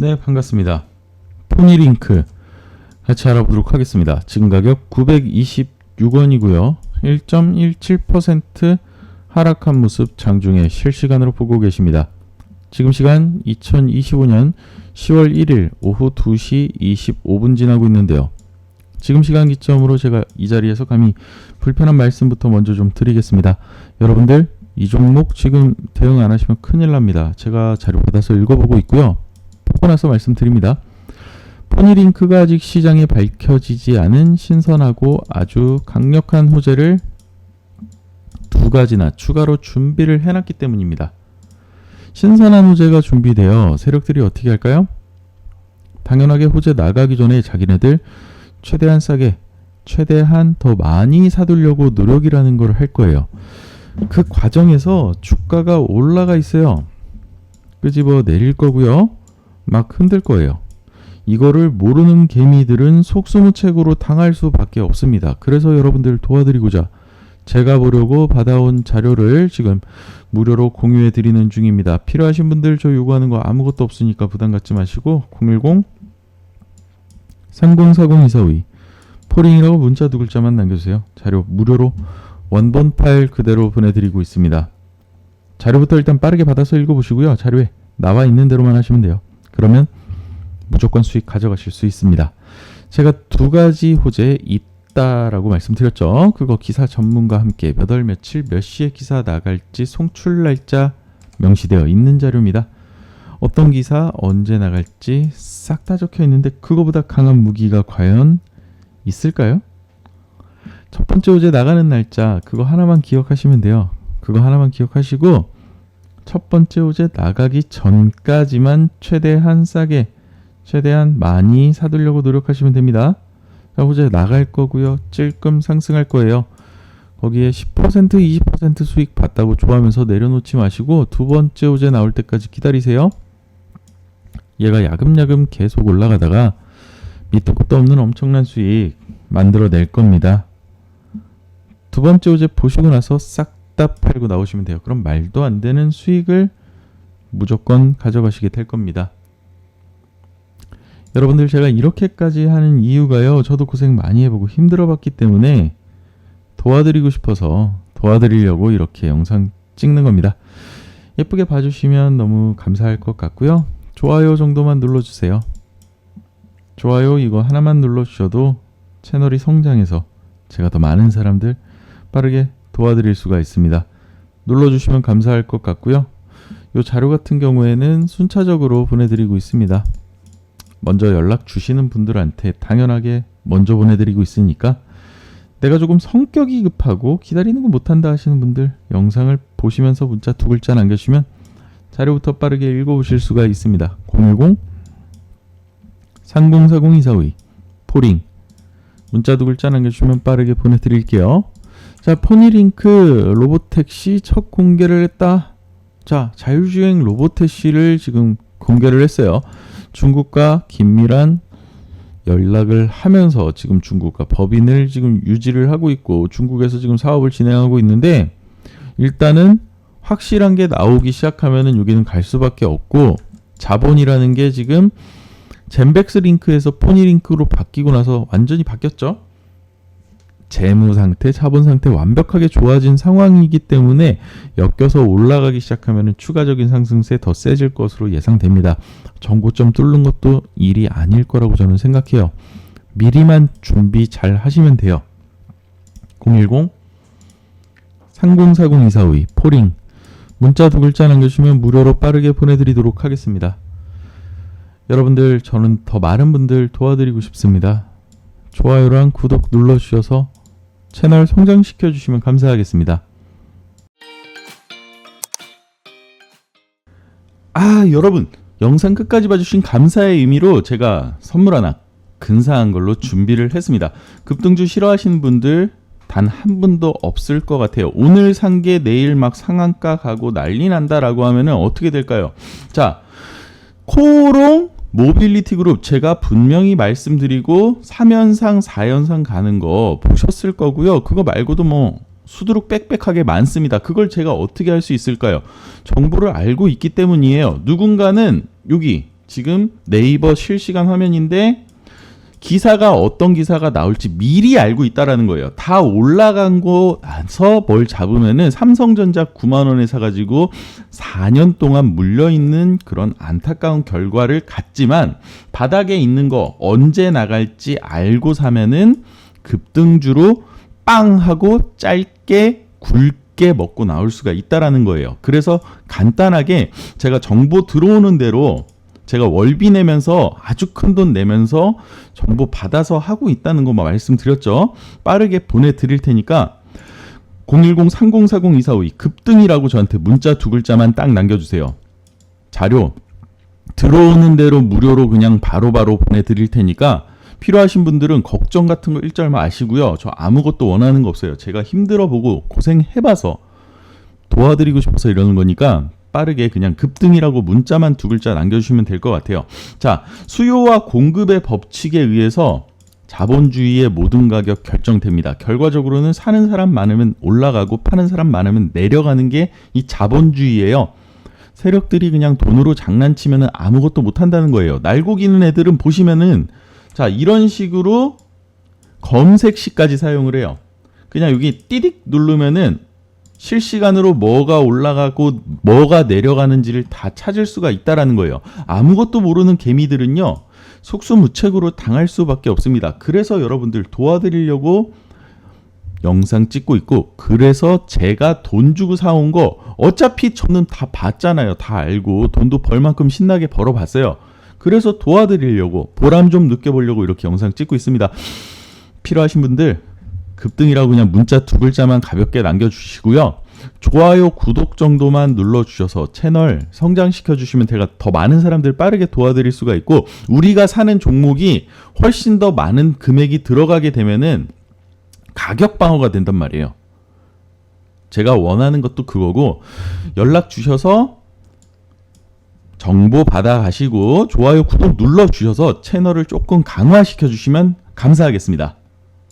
네, 반갑습니다. 포니링크 같이 알아보도록 하겠습니다. 지금 가격 926원이고요. 1.17% 하락한 모습 장중에 실시간으로 보고 계십니다. 지금 시간 2025년 10월 1일 오후 2시 25분 지나고 있는데요. 지금 시간 기점으로 제가 이 자리에서 감히 불편한 말씀부터 먼저 좀 드리겠습니다. 여러분들 이 종목 지금 대응 안 하시면 큰일 납니다. 제가 자료 받아서 읽어보고 있고요. 보고 나서 말씀드립니다. 포니링크가 아직 시장에 밝혀지지 않은 신선하고 아주 강력한 호재를 두 가지나 추가로 준비를 해놨기 때문입니다. 신선한 호재가 준비되어 세력들이 어떻게 할까요? 당연하게 호재 나가기 전에 자기네들 최대한 싸게, 최대한 더 많이 사두려고 노력이라는 걸 할 거예요. 그 과정에서 주가가 올라가 있어요. 끄집어 내릴 거고요. 막 흔들 거예요. 이거를 모르는 개미들은 속수무책으로 당할 수밖에 없습니다. 그래서 여러분들 도와드리고자 제가 보려고 받아온 자료를 지금 무료로 공유해 드리는 중입니다. 필요하신 분들 저 요구하는 거 아무것도 없으니까 부담 갖지 마시고 010 3040 포링이라고 문자 두 글자만 남겨주세요. 자료 무료로 원본 파일 그대로 보내드리고 있습니다. 자료부터 일단 빠르게 받아서 읽어보시고요. 자료에 나와 있는 대로만 하시면 돼요. 그러면 무조건 수익 가져가실 수 있습니다. 제가 두 가지 호재 있다라고 말씀드렸죠. 그거 기사 전문가 함께 몇 월 며칠 몇 시에 기사 나갈지 송출 날짜 명시되어 있는 자료입니다. 어떤 기사 언제 나갈지 싹 다 적혀 있는데 그거보다 강한 무기가 과연 있을까요? 첫 번째 호재 나가는 날짜 그거 하나만 기억하시면 돼요. 그거 하나만 기억하시고 첫 번째 호재 나가기 전까지만 최대한 싸게 최대한 많이 사두려고 노력하시면 됩니다. 자, 호재 나갈 거고요. 찔끔 상승할 거예요. 거기에 10% 20% 수익 봤다고 좋아하면서 내려놓지 마시고 두 번째 호재 나올 때까지 기다리세요. 얘가 야금야금 계속 올라가다가 밑도 끝도 없는 엄청난 수익 만들어낼 겁니다. 두 번째 호재 보시고 나서 싹 다 팔고 나오시면 돼요. 그럼 말도 안 되는 수익을 무조건 가져가시게 될 겁니다. 여러분들 제가 이렇게까지 하는 이유가요. 저도 고생 많이 해보고 힘들어 봤기 때문에 도와드리고 싶어서 도와드리려고 이렇게 영상 찍는 겁니다. 예쁘게 봐주시면 너무 감사할 것 같고요. 좋아요 정도만 눌러주세요. 좋아요 이거 하나만 눌러주셔도 채널이 성장해서 제가 더 많은 사람들 빠르게 도와드릴 수가 있습니다. 눌러주시면 감사할 것 같고요. 이 자료 같은 경우에는 순차적으로 보내드리고 있습니다. 먼저 연락 주시는 분들한테 당연하게 먼저 보내드리고 있으니까 내가 조금 성격이 급하고 기다리는 거 못한다 하시는 분들 영상을 보시면서 문자 두 글자 남겨주시면 자료부터 빠르게 읽어보실 수가 있습니다. 010 3040 포링 문자 두 글자 남겨주시면 빠르게 보내드릴게요. 자 포니링크 로보택시 첫 공개를 했다. 자 자율주행 로보택시를 지금 공개를 했어요. 중국과 긴밀한 연락을 하면서 지금 중국과 법인을 지금 유지를 하고 있고 중국에서 지금 사업을 진행하고 있는데 일단은 확실한 게 나오기 시작하면은 여기는 갈 수밖에 없고 자본이라는 게 지금 젠백스 링크에서 포니 링크로 바뀌고 나서 완전히 바뀌었죠. 재무 상태, 자본 상태 완벽하게 좋아진 상황이기 때문에 엮여서 올라가기 시작하면 추가적인 상승세 더 세질 것으로 예상됩니다. 정고점 뚫는 것도 일이 아닐 거라고 저는 생각해요. 미리만 준비 잘 하시면 돼요. 010 3040 242 포링 문자 두 글자 남겨주시면 무료로 빠르게 보내드리도록 하겠습니다. 여러분들 저는 더 많은 분들 도와드리고 싶습니다. 좋아요랑 구독 눌러주셔서 채널 성장시켜 주시면 감사하겠습니다. 아 여러분 영상 끝까지 봐주신 감사의 의미로 제가 선물 하나 근사한 걸로 준비를 했습니다. 급등주 싫어하시는 분들 단 한 분도 없을 것 같아요. 오늘 산 게 내일 막 상한가 가고 난리 난다라고 하면은 어떻게 될까요? 자 코롱 모빌리티 그룹 제가 분명히 말씀드리고 3연상 4연상 가는 거 보셨을 거고요. 그거 말고도 뭐 수두룩 빽빽하게 많습니다. 그걸 제가 어떻게 할 수 있을까요? 정보를 알고 있기 때문이에요. 누군가는 여기 지금 네이버 실시간 화면인데 기사가 어떤 기사가 나올지 미리 알고 있다라는 거예요. 다 올라간 거 나서 뭘 잡으면은 삼성전자 9만 원에 사가지고 4년 동안 물려 있는 그런 안타까운 결과를 갖지만 바닥에 있는 거 언제 나갈지 알고 사면은 급등주로 빵 하고 짧게 굵게 먹고 나올 수가 있다라는 거예요. 그래서 간단하게 제가 정보 들어오는 대로 제가 월비 내면서 아주 큰 돈 내면서 정보 받아서 하고 있다는 것만 말씀드렸죠. 빠르게 보내드릴 테니까 010-3040-2452 급등이라고 저한테 문자 두 글자만 딱 남겨주세요. 자료 들어오는 대로 무료로 그냥 바로바로 보내드릴 테니까 필요하신 분들은 걱정 같은 거 일절 마시고요. 저 아무것도 원하는 거 없어요. 제가 힘들어 보고 고생해봐서 도와드리고 싶어서 이러는 거니까 빠르게 그냥 급등이라고 문자만 두 글자 남겨주시면 될 것 같아요. 자, 수요와 공급의 법칙에 의해서 자본주의의 모든 가격 결정됩니다. 결과적으로는 사는 사람 많으면 올라가고 파는 사람 많으면 내려가는 게 이 자본주의예요. 세력들이 그냥 돈으로 장난치면 아무것도 못 한다는 거예요. 날고기는 애들은 보시면은 자, 이런 식으로 검색시까지 사용을 해요. 그냥 여기 띠딕 누르면은 실시간으로 뭐가 올라가고 뭐가 내려가는지를 다 찾을 수가 있다라는 거예요. 아무것도 모르는 개미들은요. 속수무책으로 당할 수밖에 없습니다. 그래서 여러분들 도와드리려고 영상 찍고 있고 그래서 제가 돈 주고 사온 거 어차피 저는 다 봤잖아요. 다 알고 돈도 벌 만큼 신나게 벌어봤어요. 그래서 도와드리려고 보람 좀 느껴보려고 이렇게 영상 찍고 있습니다. 필요하신 분들 급등이라고 그냥 문자 두 글자만 가볍게 남겨주시고요. 좋아요, 구독 정도만 눌러주셔서 채널 성장시켜 주시면 제가 더 많은 사람들 빠르게 도와드릴 수가 있고 우리가 사는 종목이 훨씬 더 많은 금액이 들어가게 되면은 가격 방어가 된단 말이에요. 제가 원하는 것도 그거고 연락 주셔서 정보 받아 가시고 좋아요, 구독 눌러 주셔서 채널을 조금 강화시켜 주시면 감사하겠습니다.